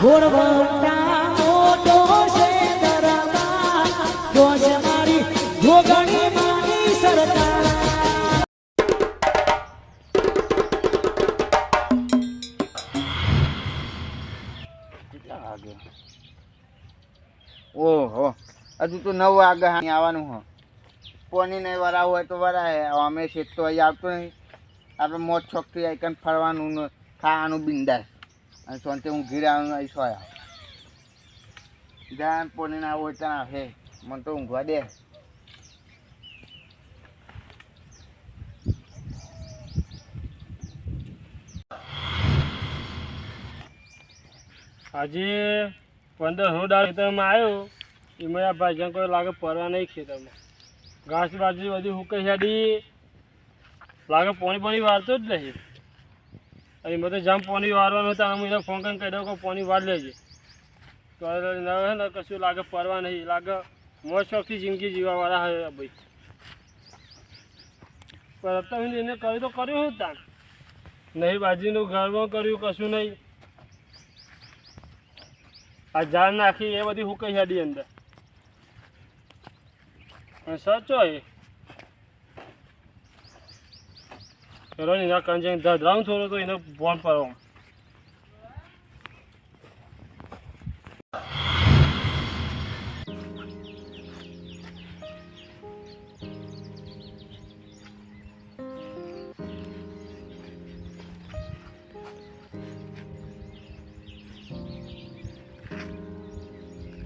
ઘોડવંટા મોટો હજુ તો નવ વાગે આવવાનું હો. પોની નહીં વરાવું હોય તો વરાય. અમે શેત તો અહીં આવતો નહીં. આપણે મોજ છોકથી આઈકન ફરવાનું ખાવાનું બિંદાસ. અને સોંતે હું ઘીરે આવવાનું અહીં સોયા જાન પોને ના હોય ત્યાં આવે મને તો ઊંઘવા દે. આજે પંદર સો દાળ ખેતરમાં આવ્યો એમાં આ ભાઈજાન કોઈ લાગે પરવા નહીં ખેતરમાં. ઘાસ બાજુ બધી હુકે છાડી લાગે પોણી પોણી વાળતો જ નહીં. અને મતલબ જેમ પાણી વારવાનું હતા અમે એને ફોન કરીને કહી દઉં કે પાણી વાર લેજે. તો ને કશું લાગે પરવા નહીં, લાગે મોજ શોખથી જિંદગી જીવાવાળા હવે ભાઈ. પણ અત્યારે એને કર્યું તો કર્યું હું તાન નહીં બાજીનું ઘરમાં કર્યું, કશું નહીં. આ ઝાડ નાખી, એ બધી હુકાઈ હતી અંદર. સાચો એ. ચલો એના કંજે ધરાવું થોડો તો એને ફોન પર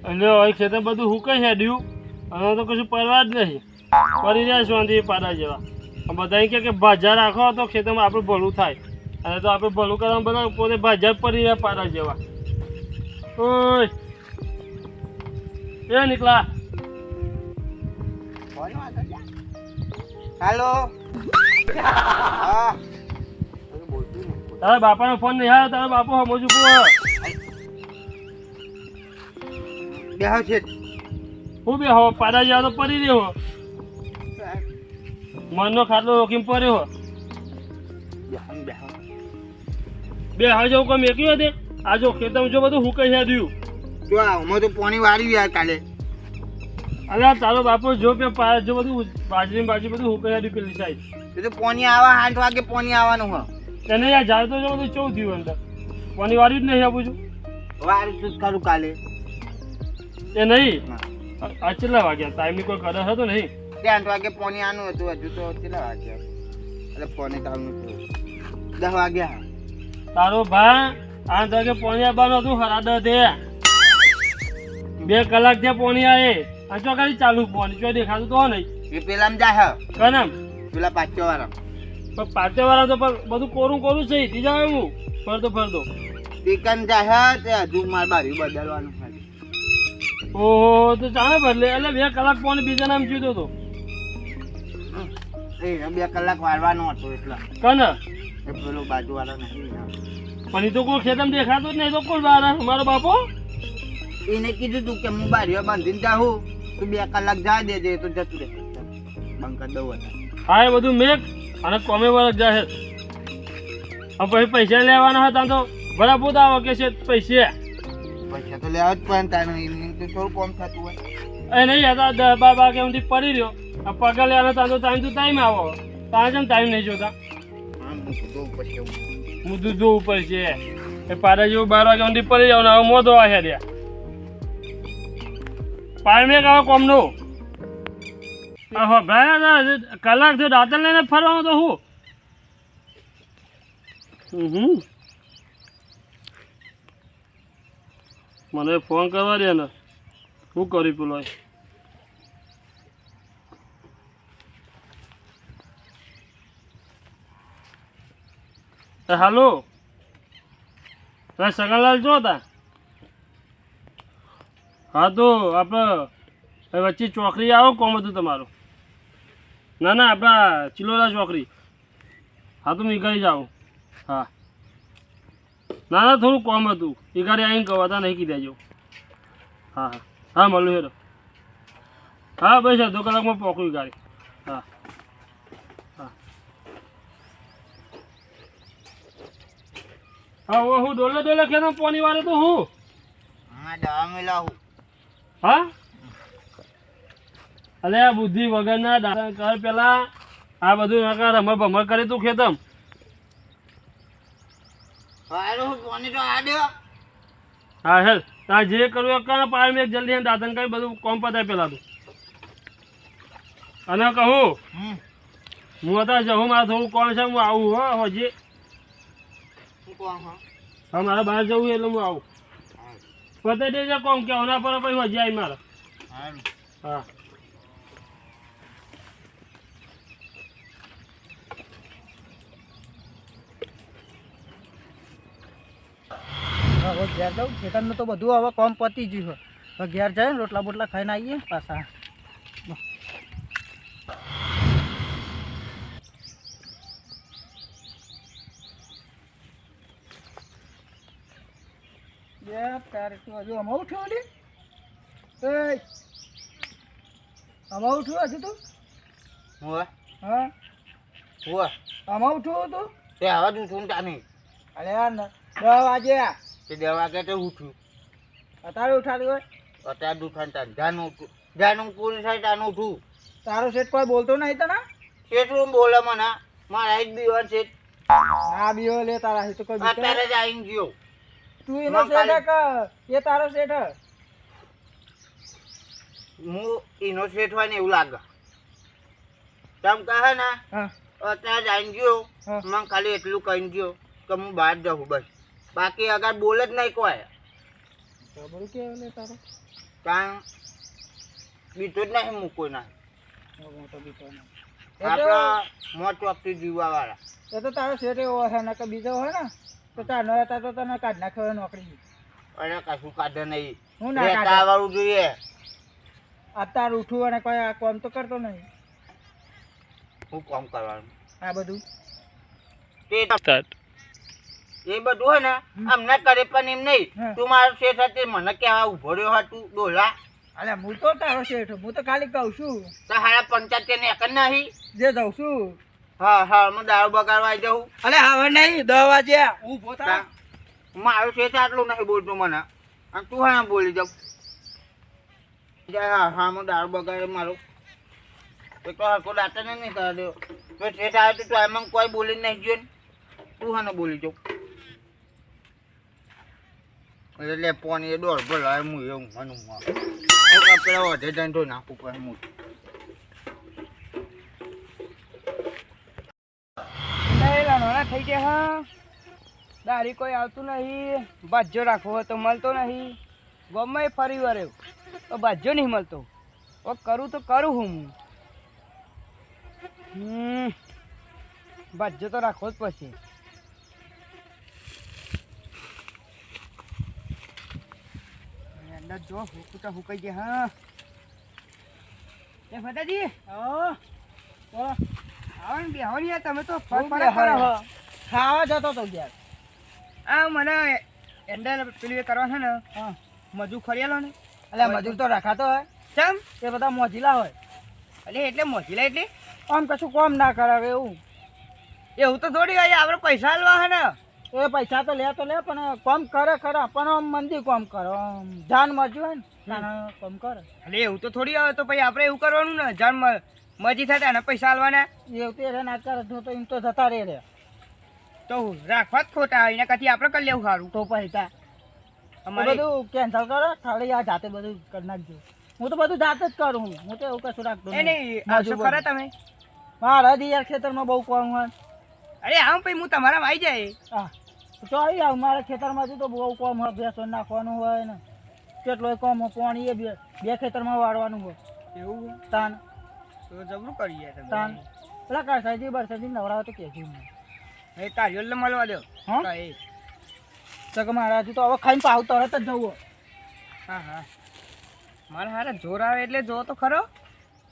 અને હવે ખેતર બધું હુકાઈ છાડ્યું અને તો કશું પરવા જ નહીં. પડી રહ્યા શાંતિ પાડા જેવા. બધા કહે કે ભાજા રાખો તો ખેતરમાં આપણું ભલું થાય. અને તો આપણે ભલું કરવા બધા પોતે ભાજા પડી રહ્યા પારા જેવા. ઓય. એ નીકળા હાલો. તારા બાપાનો ફોન નહીં આવ્યો તારા બાપુ ચૂકવો બેહો છે. હું બે હો પાડા જેવા તો પડી રહ્યો. મનનો ખાટલો રોકીને પડ્યો હો. બે હવે જેવું કોઈ મેક્યું હતી? આ જો ખેતરમાં જો બધું હુકાઈ છાડ્યું જો આમાં તો પાણી વાળી યાર કાલે. અરે તારો બાપો જો કે જો બધું બાજરી બાજરી બધું હુકાઈ છાડ્યું પેલી સાઈડ. એ તો પાણી આવા આઠ વાગે પાણી આવવાનું હો. તને યાર જાય તો જો બધું ચૌદ થયું અંદર. પાણી વાળ્યું જ નહીં આપું છું. વાળું જ કરું કાલે. એ નહીં? આ- આ કેટલા વાગ્યા? ટાઈમની કોઈ કદર હતો નહીં? તે આઠ વાગે પોની આનું હતું હજુ તો કેટલા વાગ્યા? એટલે પોની તાવનું હતું. દસ વાગ્યા. તારો ભા આઠ વાગે પોની આવવાનું હતું હરાદ દે. બે કલાક જે પોની આવે આ ચોકારી ચાલુ પોની ચો દેખાતું તો નહીં. એ પેલા જાય કનમ? પેલા પાંચો વાળા પણ પાંચો વાળા તો બધું કોરું કોરું છે બીજા જાવ હું ફરતો ફરતો. ચિકન જાય તે હજુ માર બારી બદલવાનું ઓહો તો ચાલે બદલે એટલે બે કલાક પોની બીજા નામ જીતો હતો એ બે કલાક વાળવાનો હતો એટલે. કન? એ પેલો બાજુવાળો નહીં પણ એ તો કોઈ ખેતમ દેખાતો જ નહીં તો કોઈ વાળા મારો બાપો? એને કીધું તું કે હું બારીઓ બાંધીને જાઉં તું બે કલાક જા દેજે તો જતું રહે. બંધ દઉં હતા. હા એ બધું મેક અને કોમે જાહેર. પછી પૈસા લેવાના હતા તો બરાબર આવો કે છે પૈસે. પૈસા તો લેવા જ પણ તારે તો થોડું કોમ થતું હોય. એ નહીં હતા દસ બાર વાગે સુધી પડી રહ્યો. આ પગાર લેવાનો તાર ટાઈમ તો ટાઈમ આવો. તારે જેમ ટાઈમ નહીં જોતા? હા હું તો જોવું પડશે એ પાડા જેવું બાર વાગે ઊંધી પડી જાવ ને હવે મોદો આવે રહ્યા પાણી આવે કોમનો? આહો ભાઈ કલાક થયો. દાંતણ લઈને ફરવાનું તો હું? મને ફોન કરવા દે ને. શું કરી પેલો હાલો. તમે સગનલાલ જો હતા હા તો આપણે વચ્ચે ચોકરી આવો કોમ હતું તમારું. ના ના આપણા ચિલોરા ચોકરી હા તો નીકળી જાઓ. હા. ના ના, થોડું કોમ હતું. એ ઘરે આવીને કહો નહીં કીધા જો હા હા. હા મળું હેરો હા, બસ અડધો કલાકમાં પહોંચ્યું ગાડી. હા હું ડોલે ડોલે કેનો પાણી વાળે તો હું? હા દવા મિલાવું હા? અલે આ બુદ્ધિ વગરના દાદા કર પેલા. આ બધું નકાર રમર ભમર કરી તું ખેતમ. તો હા હેલ. તાર જે કરવું કર પાડ મેં જલ્દી દાતન કરી બધું કોમ પતાય પેલા તું. અને કહું હું અત્યારે જવું મારે થોડું કોણ છે હું આવું હો હજી. હો મારે બહાર જવું એટલે હું આવું. પતે દેજો કોમ કે ઓના પર પછી હજી આવી મારે. હા. હવે ઘેર જાઉં ખેતરનું તો બધું હવે કોમ પતી ગયું હવે ઘેર જાય રોટલા બોટલા ખાઈને આવીએ પાછા. બે તારે તું હજુ આમાં ઉઠ્યો ઓલી એ આમાં ઉઠ્યો હજુ તું? હોવે હા? હોવે આમાં ઉઠ્યો તું તે હવે તું સુનતા નહીં અરે દસ વાગે તે દવા વાગે તો ઉઠ્યું અત્યારે ઉઠાડ્યું હોય? અત્યારે દુખાન તાન. જાનું જાનું પૂરી થાય તાનું ઉઠું? તારો શેઠ કોઈ બોલતો નહીં તને? કેટલું બોલે મને. મારા જ બીવાન છે હા બીઓ લે તારા શેઠ કોઈ અત્યારે જ આવીને ગયો. તું એનો શેઠ કે એ તારો શેઠ હું? એનો શેઠ હોય ને એવું લાગે. તમ કહે ને અત્યારે જ ગયો. મને ખાલી એટલું કહી ગયો કે હું બહાર જાઉં બસ. બાકી અગર બોલે જ નહીં કોઈ. ખબર કે લે તારો? કારણ બીતો જ નહીં મૂકો ના હું આપણા મોટ વખતે જીવવા વાળા એ તો તારો શેઠ એવો છે ને કે બીજો હોય ને? તો તાર ન હતા તો તને કાઢ નાખ્યો નોકરી. અને કશું કાઢે નહીં. હું ના કાઢે? વાળું જોઈએ. અત્યારે ઉઠું અને કોઈ આ કામ તો કરતો નહીં. હું કામ કરવાનું? આ બધું. તે એ બધું હોય ને અમને કરે પણ એમ નહીં. તું મારો શેઠ હતી મને કેવા ઊભો રહ્યો હોય તું ડોલા. અરે હું તો તારો શેઠ હું તો ખાલી કહું છું. તો હારા પંચાયત ને એક નહીં. જે દઉં છું. હા હા હું દારૂ બગાડવા આવી જાઉં. અલે હવે નહીં દસ વાગે હું પોતા મારું છે આટલું નહીં બોલતું મને. અને તું હા બોલી જાઉં. હા હા હું દારૂ બગાડે મારું. એ તો હરકો દાંતે નહીં કરવા દેવો. તો શેઠ આવે તો તું એમાં કોઈ બોલી નહીં ગયો તું હા બોલી જાઉં. એટલે પોની દોઢ ભલા હું એવું મનું પેલા વધે ધંધો નાખું પણ હું. થઈ ગયા હા. દારી કોઈ આવતું નહીં બાજો રાખવો હોય તો મળતો નહીં. ગમે ફરી વાર તો બાજ્યો નહીં મળતો. ઓ કરું તો કરું હું. હમ બાજો તો રાખવો જ અંદર જો હુકું તો હુકાઈ ગયા હા. એ ફટાજી ઓ બોલો આવો ને બેહો ને તમે તો ફોન કરો. હો. ખાવા જતો તો યાર. આ મને એન્ડર પેલી કરવા છે ને મજૂર ખરીયાલો ને. એટલે મજૂર તો રખાતો હોય. ચમ? એ બધા મોજીલા હોય. એટલે એટલે મોજીલા એટલે? આમ કશું કોમ ના કરાવે એવું. એવું તો થોડી હોય આપણે પૈસા આલવા હે ને. એ પૈસા તો લે તો લે પણ કોમ કરે કરે પણ આમ મંદી કોમ કરો. જાન મજૂર હોય ને કોમ કરે. એટલે એવું તો થોડી આવે તો પછી આપણે એવું કરવાનું ને જાન મરજી મજી થાય એને પૈસા આલવાના. એવું તો રે ના કરે તો તો એમ તો જતા રે રે. તો રાખવા જ ખોટા એના કાથી આપણે કરી લેવું સારું તો પૈસા અમારે બધું કેન્સલ કરો ખાલી આ જાતે બધું કરી નાખજો. હું તો બધું જાતે જ કરું હું. હું તો એવું કશું રાખતો નહીં આવશો મજૂર તમે? મારા જ યાર ખેતરમાં બહુ કોમ હોય. અરે આમ પછી હું તમારામાં આવી જાય. હા. તો આવી આવ. મારા ખેતરમાંથી તો બહુ કોમ હોય ભેંસો નાખવાનું હોય ને. કેટલોય કોમ હોય પાણી એ બે ખેતરમાં વાળવાનું હોય. એવું તાન. તો જબરું કરીએ તાન. પેલા કરસાઈજી બરસાઈજી નવડાવે તો કહેજો મને એ તારીઓ મળવા દો હા? એ. તો કે મારા હજુ તો હવે ખાઈને પાવ તરત જ જવું. હા હા. મારે હારે જોર આવે એટલે જો તો ખરો.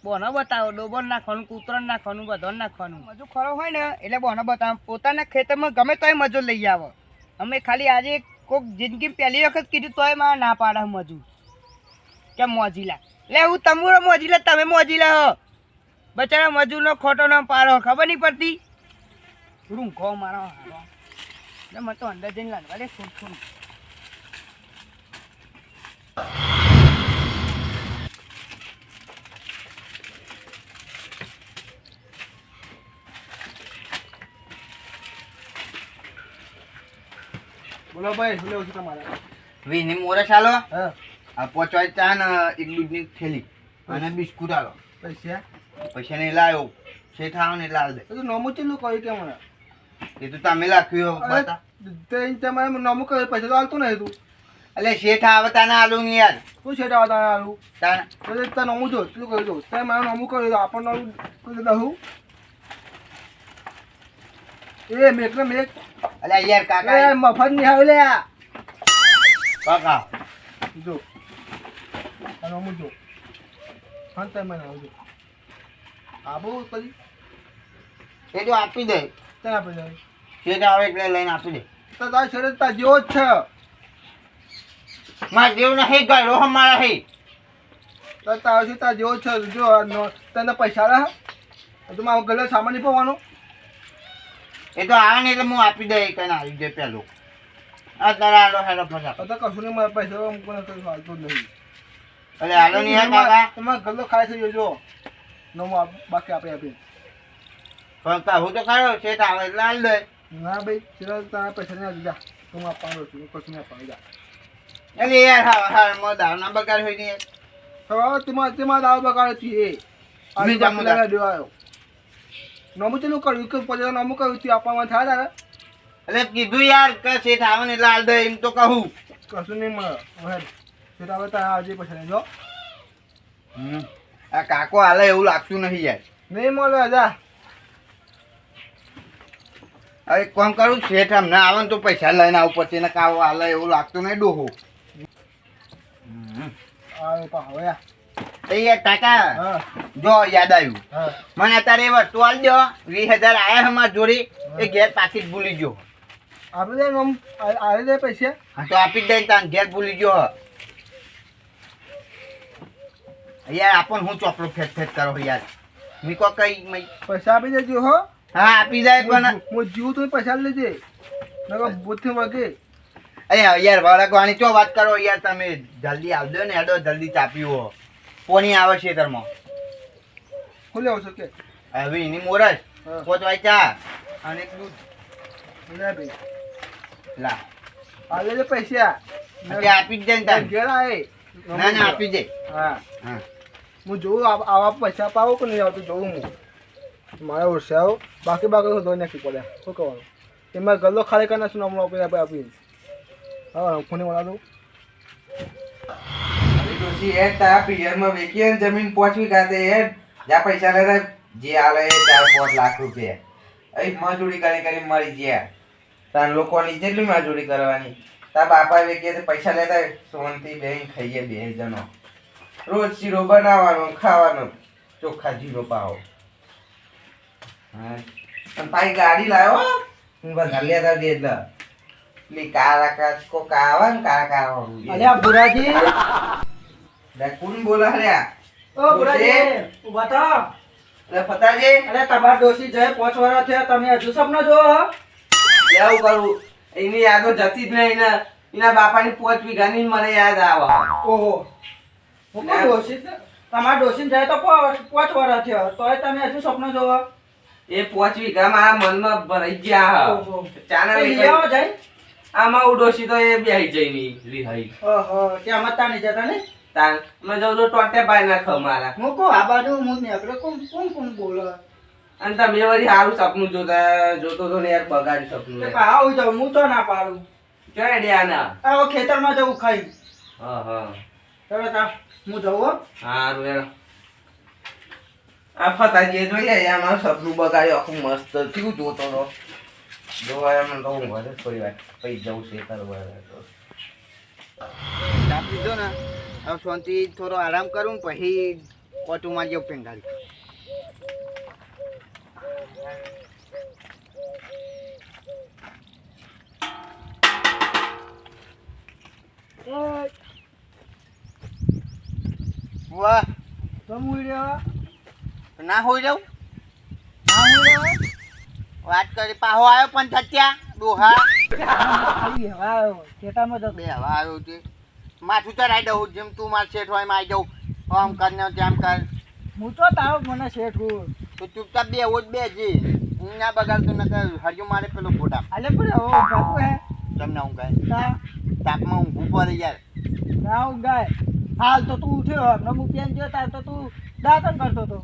બોનો બતાવો ડોબર નાખવાનું કૂતરણ નાખવાનું બધો નાખવાનું. મજૂર ખરો હોય ને એટલે બોનો બતાવો. પોતાના ખેતરમાં ગમે તોય મજૂર લઈ આવો. અમે ખાલી આજે કોક જિંદગી પહેલી વખત કીધું તોય મારે ના પાડે મજૂર. કે મોજીલા? એટલે હું તમુરો મોજીલા તમે મોજીલા હો. બચારા મજૂરનો ખોટો ના પાડો. ખબર નહીં પડતી? થોડું ઘો મારો હારો એટલે મને તો અંદર જઈને લાગવા દે થોડું થોડું. બોલો ભાઈ શું લેવું છે તમારે? વીની મોરે ચાલો? હા. પોચવા ચા ને એક દૂધ દૂધની થેલી અને બિસ્કુટ આલો. પૈસા? પૈસા નહીં લાવ્યો શેઠ આવો ને એટલે દે. તો નોમું ચેલું કહ્યું કે મને? એ તો તમે લખ્યું બતા. તમારે નોમું કહ્યું પૈસા તો હાલતું નહીં તું. એટલે શેઠ આવે તાને આલું નહીં યાર? શું છે તા આલું? તાને? તો તે તાર નોમું જો ચેલું કહ્યું જો? તે મારું નોમું કહ્યું આપણને નોમું કહી દઉં. એ મેક ને મેક. એટલે યાર કાકા મફત નહીં આવે લે. કાકા. જો. આ નોમું જો. હા તે મને આવજો આબુ પછી એ તો આપી દે. ત્યાં આપી જાય શેઠ આવે એટલે લઈને આપી દે. તો તાર શરીર તાર જેવો જ છે. મારા દેવ નહીં ગયો મારા હે. તો તાર છે તાર જેવો જ છે. જો તને પૈસા રહે તો મારો ગલે સામાન નહીં પવાનો. એ તો આવે ને એટલે હું આપી દે કઈ આવી જાય પેલું. અત્યારે આલો હેલો ફસા તો કશું નહીં મારા પૈસા હું કોને કશું હાલતું નહીં. અરે આલો નહીં હે કાકા. તમારે ગલ્લો ખાય છે જો નમો આપ- બાકી આપણે આપી પણ હું તો ખરો શેઠ આવે એટલે આલ દે. ના ભાઈ ચિરાજ તારા પૈસા નહીં દીધા તું તો હું આપવાનો છું હું કશું આપવાનું જા. એટલે યાર હા હા મો દાવના બગાડ હોય ને હવે તેમાં તેમાં દાવ બગાડે છે એ. આ મેં બાકી જામું દેવાયો નમું ચેલું કર્યું કે પછી નમું કર્યું તું આપવામાં થાય તારે? એટલે કીધું યાર કે શેઠ આવે ને એટલે દે એમ તો કહું. કશું નહીં મળે. હવે સેટ આવે તારા આજે પૈસા લેજો હમ. આ કાકો હાલે એવું લાગતું નહીં યાર. નહીં મળે જા. હવે કોમ કરું શેઠ અમને આવે ને તો પૈસા લઈને આવું પછી ને કાવો હાલે એવું લાગતું નહીં ડોહો. હવે આ. એ યાર કાકા જો યાદ આવ્યું. મને અત્યારે એ વસ્તુ દો વીસ હજાર આયા છે મારી જોડી એ ઘેર પાછી જ ભૂલી ગયો. આપણે દે આવી દે પૈસા. હા તો આપી જ દે તાન ઘેર ભૂલી ગયો યાર આપણ હું ચોપડો ફેટ ફેટ કરો યાર. મીકો કઈ પૈસા આપી દેજો હો. હા આપી જાય પણ હું જીવું તો પૈસા લેજે. નકર બુદ્ધિ વાગે. અરે યાર વળગવાની ચો વાત કરો યાર તમે જલ્દી આવજો ને હેડો જલ્દી ચાપીઓ કોની આવે છે તરમાં શું આવશો કે હવે એની મોરજ. પોચવાય ચા. અને દૂધ. લે ભાઈ. લા. આવે લેજે પૈસા. આપી જ દે ને ઘેર આય. ના ના આપી દે. હા. હા. હું જોઉં આવા પૈસા પાવો કે નહીં આવતું જોઉં હું. મારે ઓળશે, આવો. બાકી બાકી ધોઈ નાખી પડે. શું કરવાનું? એમાં ગલ્લો ખાલી કરી નાખશું હમણાં આપી આપી આપીને. હા ફોને વળા દઉં એ તારા પિયરમાં વેચી જમીન પહોંચવી કાતે એ જ્યાં પૈસા લેતા જે આલે એ ચાર પાંચ લાખ રૂપિયા. એ મજૂરી કરી કરી મરી ગયા. તાર લોકોની જેટલી મજૂરી કરવાની. તાર બાપા વેચીએ પૈસા લેતા સોનથી બેન ખાઈએ બે જણો. રોજ શીરો બનાવવાનો, ખાવાનો. ચોખ્ખા જીરો પાવો. અને પાછી ગાડી લાવ્યો હું. બધા લેતા દે એટલે. પેલી કાળા કાચકો કાવા ને કારા વાળું. અલ્યા બુરાજી. લે કોણ બોલા હર્યા ઓ બુરાજી ઊભા થા. અરે પતાજી અરે તમાર ડોસી જય પાંચ વર્ષ થયા તમે હજુ સપનો જો લેવું કરું. એની યાદો જતી જ નહીં ને એના બાપાની પોચ વીઘાની મને યાદ આવે. ઓહો. હું પણ દોશી તમાર દોશી જાય તો પાંચ વર્ષ થયો તોય તમે હજુ સપના જોવા એ પોચ વીઘા મારા મનમાં ભરાઈ ગયા ઓહો. ચાના લઈ આવો જાય આમાં ઉડોશી તો એ બેહી જઈ રિહાઈ. ઓહો ત્યાં મતા નહીં જતા ને? તાન મેં જો તો ટોટે બાય ના ખ મારા હું કો આ બાજુ હું ને આપણે કોમ કોમ કોણ બોલો? અને તમે વળી સારું સપનું જોતા જોતો તો ને યાર બગાડી સપનું કે આવું જાઉં હું તો ના પાડું. જો આઈડિયા ના આવો ખેતરમાં જવું ખાઈ. હા હા. હવે તા હું જવું હો. હારું યાર આ ફતાજીએ જોઈએ મારું સપનું બગાડ્યું આખું મસ્ત થયું જોતો તો જોવા એમ તો હું ઘરે થોડી વાર પછી જવું છે કરવા પીધો ને હવે શાંતિ થોડો આરામ કરું પછી ઓટોમાં જેવું પેંગાડી વાહ. તમ ઉડ્યા ના હોઈ ના રહ્યા વાત કરી પાહો આવ્યો પણ થત્યા ડોહા હવા આવ્યો જતો બે હવા આવ્યો છે. માથું ચડાઈ દઉં જેમ તું માર શેઠ હોય એમ આવી જાઉં. આમ કર ને તેમ કર. હું તો તારો મને શેઠ હું. તો ચૂપચાપ બે હોજ બે જે. હું ના બગાડતો ન કર હરજો મારે પેલો ફોટા અલે પણ હવે બાપુ હે? તમને ઊંઘાય તા. તાપમાં ઊંઘવું પડે યાર. ના ઊંઘાય હાલ તો તું ઉઠ્યો હમણાં હું પેન જોયો તાર તો તું દાંતણ કરતો હતો.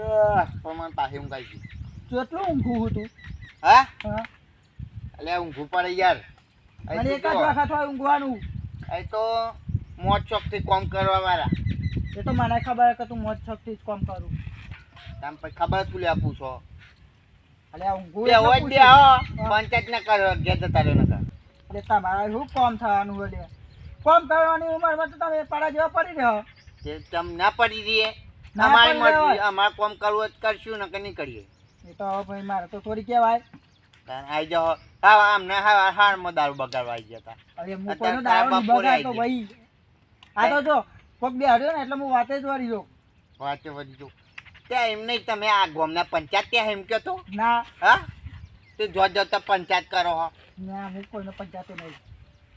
પણ મને પાછી ઊંઘાઈ ગઈ કેટલું ઊંઘું હતું હા? હા એટલે ઊંઘવું પડે યાર અને એક જ વખત હોય ઊંઘવાનું. અહીં તો મોજ શોખથી કામ કરવા વાળા. એ તો મને ખબર કે તું મોજ શોખથી જ કામ કરું. તમે પછી ખબર તું લે પૂછો એટલે ઊંઘું બે હોય બે. હો. પંચાયત ના કરો ઘેર જતા રહ્યો નકર. એટલે તમારે શું કામ થવાનું હોય? કરવાની ઉંમરમાં તો તમે પડા જેવા પડી રહ્યો તે તમ ના પડી રહીએ. અમારી મરજી. અમારે કામ કરવું કરશું નકર નહીં કરીએ. એ તો હવે ભાઈ મારે તો થોડી કહેવાય. આઈ જાઓ. હા આમને હા હારમાં દારૂ બગાડવા આવી જતા અરે હું કોઈનો દારૂ બગાડતો આવી ભાઈ. આ તો જો કોક બે હર્યો ને એટલે હું વાતે જ વળી જો વાતે વધી જો ત્યાં એમ નહીં તમે આ ગામના પંચાયત ત્યાં એમ કહો તો? ના. હા? તે જો જો તો પંચાયત કરો હો. ના હું કોઈનો પંચાયત નહીં.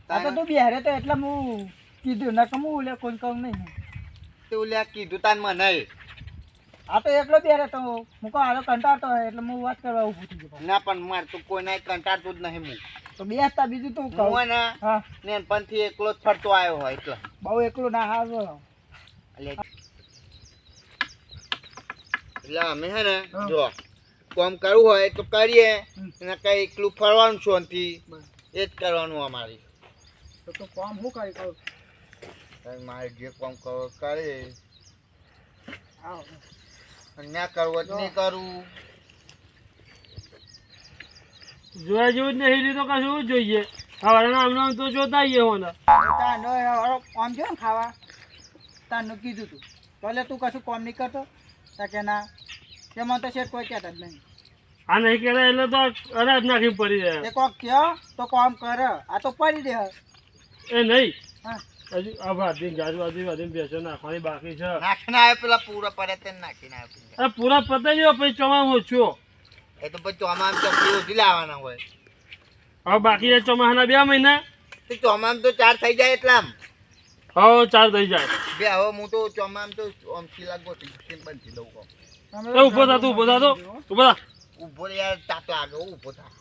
આ તો તું બે તો એટલે હું કીધું ના કમું લે કોઈ કહું નહીં. તે લે કીધું તાન મને આ તો એકલો બે હરે તો હું કહું આલો કંટાળતો હોય એટલે હું વાત કરવા ઊભું થઈ ગયો. ના પણ માર તો કોઈને કંટાળતું જ નહીં હું. તો બેસતા બીજું તું હું કહું ને હા નેનપણથી એકલો જ ફરતો આવ્યો હોય એટલે. બહુ એકલો ના હારો એટલે એટલે અમે હે ને જો કોમ કરવું હોય તો કરીએ. ને કઈ એકલું ફરવાનું શાંતિ એ જ કરવાનું અમારી. તો કોમ હું કરી? કઈ મારે જે કામ કરે આવો અને ના કરવું હોય નહીં કરવું જોયા જેવું જ નહીં લીધું કશું જોઈએ. હવાના હમણાં તો જોતા આવીએ હોના. તાનો વાળો કામ છે ને ખાવા તાનું કીધું તું. તો તું કશું કામ નહીં કરતો તા કે ના તેમાં તો શેઠ કોઈ કહેતા જ નહીં. આ નહીં કહેતા એટલે તો અનાજ નાખી પડી એ કોક કહો તો કામ કર. આ તો પડી દે એ નહીં. હા. હજુ આ ભાતી ગાજવાજી વાજી બેસો નાખવાની બાકી છે. નાખીને આવે પેલા પૂરા પડે તે નાખીને આવે અરે પૂરા પતાઈ ગયો પછી ચોમાસું ઓછું એ તો પછી ચોમામ ચોખ્ખી ઓછી લાવવાના હોય. હવે બાકી છે ચોમાસાના બે મહિના? તો ચોમામ તો ચાર થઈ જાય એટલે આમ. હા ચાર થઈ જાય. બે હવે હું તો ચોમામ તો આમ શીલા સિમ્પલ લઉં કહું ઊભો ઊભો થા તું ઊભો થા તો. ઊભો થા. ઊભો યાર તાપ લાગે ઊભો થા.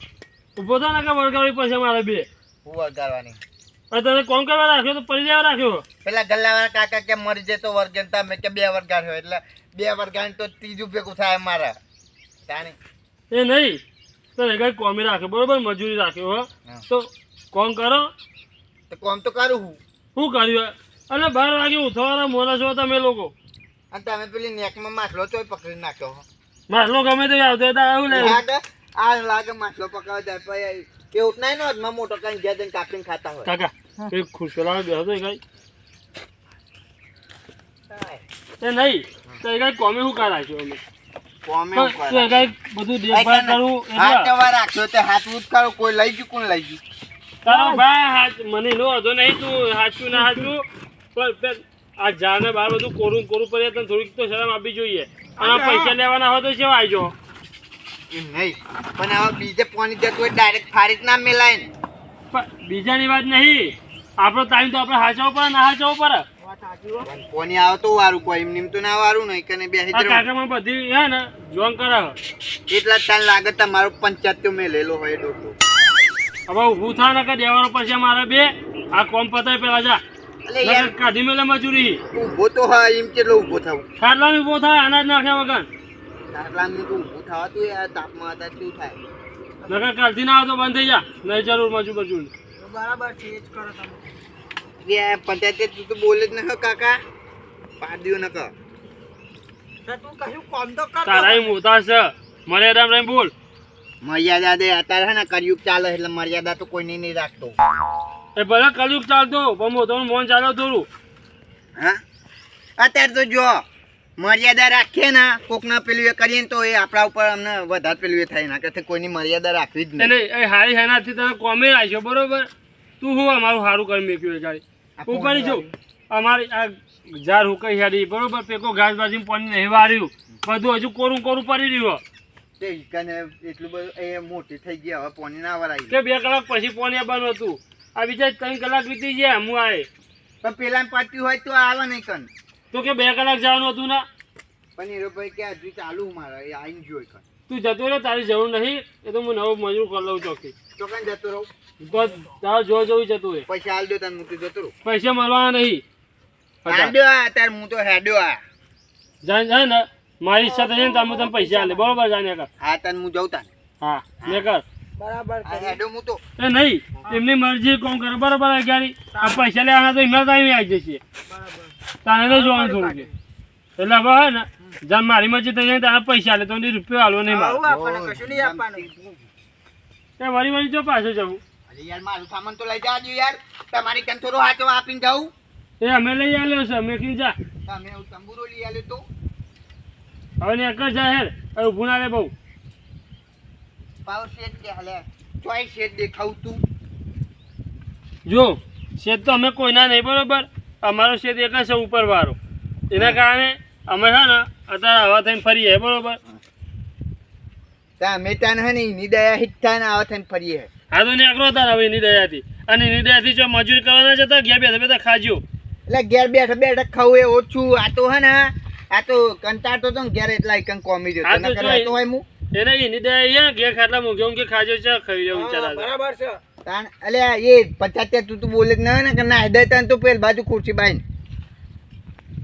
ઊભો થા ને કે વળગાવી પછી મારે બે. હું હવે તને કોણ કરવા રાખ્યો તો પડી જવા રાખ્યો. પેલા ગલ્લાવાળા કાકા કે મરી જાય તો વર્ગન મેં કે બે વર્ગાડ્યો એટલે બે વર્ગાડ તો ત્રીજું ભેગું થાય મારા તાણી. એ નહીં. તને કઈ કોમી રાખ્યો બરોબર? મજૂરી રાખ્યો હો. તો કોમ કરો. તો કોમ તો કરું હું. શું કર્યું? અને બાર વાગે ઉઠવાના મોના છો તમે લોકો. અને તમે પેલી નેકમાં માછલો ચોય પકડી નાખ્યો હો. માછલો ગમે તો આવતો હોય તો આવું લે. આ લાગે માછલો પકડવા જાય પછી એ ઉઠનાય નો મોટો કઈ ગયા કાપીને ખાતા હોય. કાકા એ ખુશલા બેહો તો કઈ. એ નહીં તો એ કઈ કોમે હું કા રાખ્યો અમે કઈ બધું દેખભાળ કરું રાખ્યો તે હાથ ઉત કોઈ લઈ ગયું કોણ લઈ ગયું? તારો ભાઈ હાચ મને એનો વાંધો નહીં તું હાચું ના હાચું. પણ આ ઝાડને બહાર બધું કોરું કોરું પડે તને થોડીક તો શરમ આપવી જોઈએ. અને પૈસા લેવાના હોય તો કેવા આવજો નહીં પણ હવે બીજે પોની જતું હોય ડાયરેક્ટ ફારી જ ના મેલાય ને. પણ બીજાની વાત નહીં. આપણો ટાઈમ તો આપણે હાચવો પડે ના હાચવો પડે. કોની આવતો વારું કોઈ એમ તો ના વારું નહીં કને બે કાકામાં બધી હે ને જોન કરે એટલા તાન લાગે તમારો પંચાયત તો મેલેલો હોય ડોકો હવે ઊભું થાય ને કે દેવાનો પછી મારે બે. આ કોમ પતાય પેલા જા. કાઢી મેલે મજૂરી. ઊભો તો એમ કેટલો ઊભો થવું? ઊભો થાય અનાજ નાખ્યા વગર. આટલા મિનિટ ઊભું થવાતું યાર તાપમાં હતા શું થાય? નકર કાલથી ના આવે તો બંધ થઈ જા. નહીં જરૂર મજૂર મજૂર બરાબર છે એ જ કરો તમે. એટલે પંચાયતે તું તો બોલે જ ન કાકા. પાડ્યું ન કર તો તું કશું કામ તો કર તારા મોટા છે. મર્યાદા રહીને બોલ. મર્યાદા દે. અત્યારે હે ને કળિયુગ ચાલે એટલે મર્યાદા તો કોઈને નહીં રાખતો. એ ભલે કલયુગ ચાલતો પણ મોટો મોન ચાલે થોડું. હા? અત્યારે તો જો મર્યાદા રાખીએ ને કોકના પેલું એ કરીએ ને તો એ આપણા ઉપર અમને વધારે પેલું એ થાય. ના કે કોઈની મર્યાદા રાખવી જ નહીં. એટલે એ હારી હેનાથી તમે કોમે રાખ્યો બરોબર? તું હું અમારું સારું કરી મેક્યું એ ગાડી? હું કરી છું. અમારી આ જાર હુકાઈ હેડી બરોબર? પેકો ઘાસ બાજીમાં પાણી નહીં વાર્યું. બધું હજુ કોરું કોરું પડી રહ્યું તે ઈકાને એટલું બધું એ મોટી થઈ ગયા હવે પોની ના વરાઈ કે બે કલાક પછી પાણી આવવાનું હતું. આ બીજા ત્રણ કલાક વીતી ગયા હું આવે પણ પેલા પાટ્યું હોય તો આવે નહીં કન. તો કે બે કલાક જવાનું હતું ના? પણ હીરોભાઈ કે હજુ ચાલુ મારે એ આવીને જોઈ કન. તું જતો રહે તારી જરૂર નહીં. એ તો હું નવો મજૂર કરી લઉં ચોકી તો કઈ જતો રહું? તો તારો જો જોઈ જતું હોય. પૈસા દો તને મળવાના નહીં. હાલ્યો આ તાર હું તો હેડ્યો આ. જાય ને મારી ઈચ્છા થશે ને તમે હું પૈસા આલે. બરોબર જાય હા તને હું જઉં તાન. હા ને કર બરાબર આ હું તો. એ નહીં એમની મરજી કોમ કરે? બરાબર અગિયારી. આ પૈસા લેવાના તો એમના ટાઈમે આવી જશે. તારે તો જોવાનું થોડું કે એટલે હવે હે ને જાણ મારી મરજી થઈ જાય તારા પૈસા લે તો રૂપિયો હાલવો નહીં મારે. કશું નહીં આપવાનું. એ વળી વળી જો પાછું જવું. અરે યાર મારું સામાન તો લઈ જાજો યાર. તમારી કન થોડો હાચો આપીને જાઉં? એ અમે લઈ આલ્યો છે અમે કીધું જા. તમે હું તંબુરો લઈ આલ્યો તો? હવે ને એક જ હેર. હવે ઊભું ના રે બહુ. પાવ શેઠ કે હાલે? દેખાવ તું. જો શેત તો અમે કોઈના નહીં બરોબર? અમારો શેત એક જ છે ઉપર વાળો એના કારણે અમે છે ને અત્યારે હવા થઈને ફરીએ બરોબર? મેં અમે તાન હે ને એની દયા હિઠ્ઠા ને આવા થઈને ફરીએ. હે. આ તો નીકળો તાર હવે એની દયાથી. અને એની દયાથી જો મજૂરી કરવાના જતા ઘેર બેઠા બેઠા ખાજો. એટલે ઘેર બેઠા બેઠા ખાવું એ ઓછું. આ તો હે ને આ તો કંટાળતો તો ઘેર એટલા એકન કોમી જતો તો તો હોય હું એને એની દયા અહીંયા ઘેર ખાટલા મૂક્યો કે ખાજો છે ખાઈ રહ્યો વિચાર બરાબર છે. તાણ અલ્યા એ પચાત્યા તું તું બોલે ના ને કે ના હૃદય તાન તો પેલ બાજુ ખુરશી બાઈ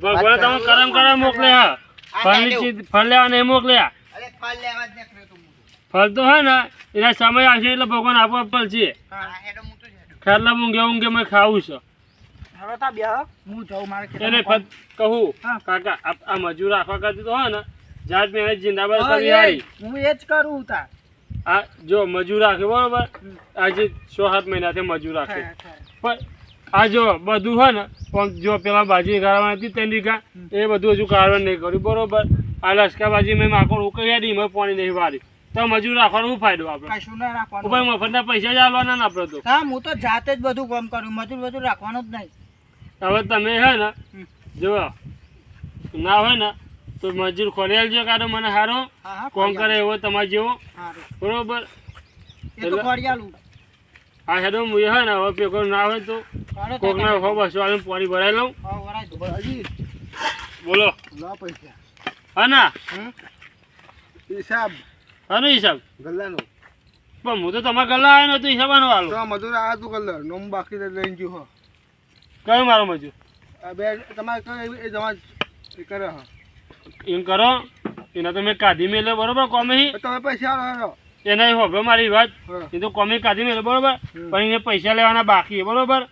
ભગવાન તમે કરમ કરમ મોકલે હા ફળ લેવા નહીં મોકલ્યા. અરે ફળ લેવા જ નીકળ્યો હોય ફળ તો હે ને એના સમય આવશે એટલે ભગવાન આપોઆપ ફળશે છે. ખાટલા ઊંઘે ઊંઘે મેં ખાવું છે. એને કહું કાકા આ મજૂર રાખવા કરતી તો હોય ને જાત મેં જિંદાબાદ એ હારી હું એ જ કરું તા. આ જો મજૂર રાખે બરોબર? આજે છ સાત મહિનાથી મજૂર રાખે. પણ આ જો બધું હોય ને પણ જો પેલા બાજી કાઢવાની હતી તેની કા એ બધું હજુ કાઢવાનું નહીં કર્યું બરોબર? આ લશ્કરબાજી મેં માકોડ ઉકળી હતી મેં પાણી નહીં વાળી. તો મજૂર રાખવાનો શું ફાયદો આપણે કશું ના મફતના પૈસા જ આલવાના ને આપણે તો. હા હું તો જાતે જ બધું કામ કરું. મજૂર બધું રાખવાનું જ નહીં. હવે તમે હે ને જો ના હોય ને તો મજૂર ખોલી આલજો કાઢો મને સારો હા હા કોમ કરે એવો તમારે જેવો. બરોબર? આ હેડો હું હે ને હવે પેકો ના હોય તો કોક ના હો બસો વાળીને પાણી ભરાઈ લઉં. હા, બોલો. પૈસા. હા ના. હિસાબ. હાનો હિસાબ? ગલ્લાનો. પણ હું તો તમારા ગલ્લા આવ્યો નતો હિસાબ આનો તો મજૂર આ તું ગલ્લા નોમ બાકી લઈને ગયો હો. કયો મારો મજૂર? આ બે તમારે કઈ એ જમા એ કરે હા. એમ કરો એના તો મેં કાઢી મેલે બરોબર? કોમે તમે પૈસા આલો એને હોભે મારી વાત. એ તો કોમે કાઢી મેલે બરોબર? પણ એને પૈસા લેવાના બાકી બરોબર.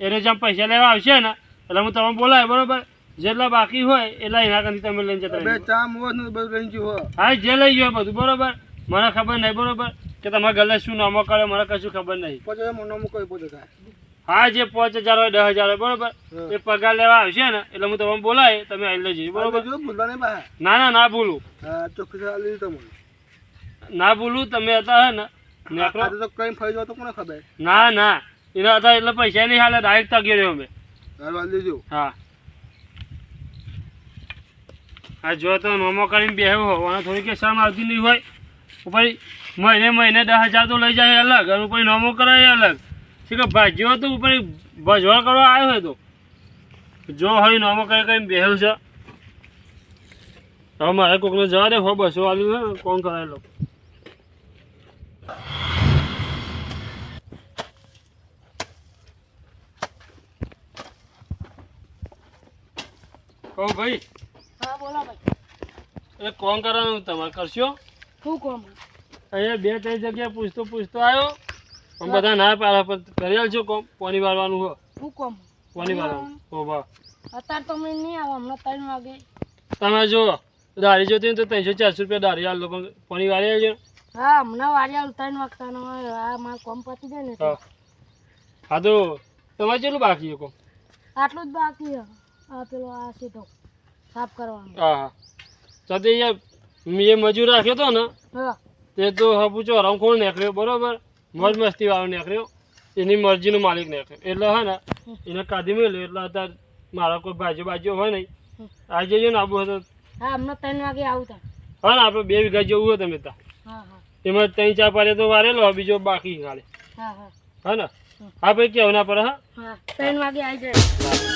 એને જેમ પૈસા લેવા આવશે ને એટલે હું તમે બોલાય બરોબર? જેટલા બાકી હોય એટલા એના કંથી તમે લઈને જતા ચા ને બધું લઈ ગયો હો. હા જે લઈ ગયો બધું બરોબર? મને ખબર નહીં બરોબર? કે તમારા ગલે શું નામો કરે મને કશું ખબર નહીં. મોનો મૂકો પોતે થાય હા જે પાંચ હજાર હોય દસ હજાર હોય બરોબર? એ પગાર લેવા આવશે ને એટલે હું તમને બોલાય તમે આવી લેજો બરોબર? ના ના ના ભૂલું. ના ભૂલું તમે હતા હે ને તો કઈ ફરી જાવ તો કોને ખબર? ના ના. એના હતા એટલે પૈસા નહીં હાલે ડાયરેક્ટ તગી રહ્યો મેં હાલવા હા. આ જો તો નોમો કરીને બેહવું હોવાનું થોડી કે શરમ આવતી નહીં હોય. ઉપર મહિને મહિને દસ હજાર તો લઈ જાય અલગ અને ઉપર નોમો કરાય અલગ. શું કે ભાજ્યો તો ઉપર ભજવણ કરવા આવ્યો હોય તો. જો હવે નોમો કરી કરીને બેહ્યું છે. હવે મારે કોકને જવા દે હો બસો વાળી કોણ કરાયેલો. કહું ભાઈ હા બોલો ભાઈ. એ કોણ કરવાનું તમારે કરશો? શું કોમ અહીંયા બે ત્રણ જગ્યાએ પૂછતો પૂછતો આવ્યો. પણ બધા ના પાડે પણ કરી છો કોમ. કોની વાળવાનું હો. હું કોમ? કોની વાળવાનું. હો બા અત્યારે તો મેં નહીં આવે હમણાં ત્રણ વાગે. તમે જો દાઢી જોતી તો ત્રણસો ચારસો રૂપિયા દાઢી આલો પણ કોની વાળી આવજો હા હમણાં વાળી આવું ત્રણ વાગતાનો આ મારે કોમ પતી જાય ને હા. તો તમારે કેટલું બાકી છે કોમ? આટલું જ બાકી છે. આ પેલો આ સીધો સાફ કરવાનો. હા હા. તો તે મેં એ મજૂર રાખ્યો હતો ને હા. તે તો હપુચો રમખોળ નીકળ્યો બરોબર? મોજ મસ્તી વાળો નીકળ્યો. એની મરજીનો માલિક નીકળ્યો. એટલે હે ને એને કાઢી મેળ્યો એટલે અત્યારે મારા કોઈ ભાજ્યો બાજુ હોય નહીં. આજે જો ને આબુ હતો હા હમણાં ત્રણ વાગે આવતા હા ને આપણે બે વીઘા જેવું હોય તમે ત્યાં. એમાં ત્રણ ચાર પાડે તો વારેલો બીજો બાકી ખાલે હા ને? હા ભાઈ કેવું ના પડે હા? હા ત્રણ વાગે આવી જાય.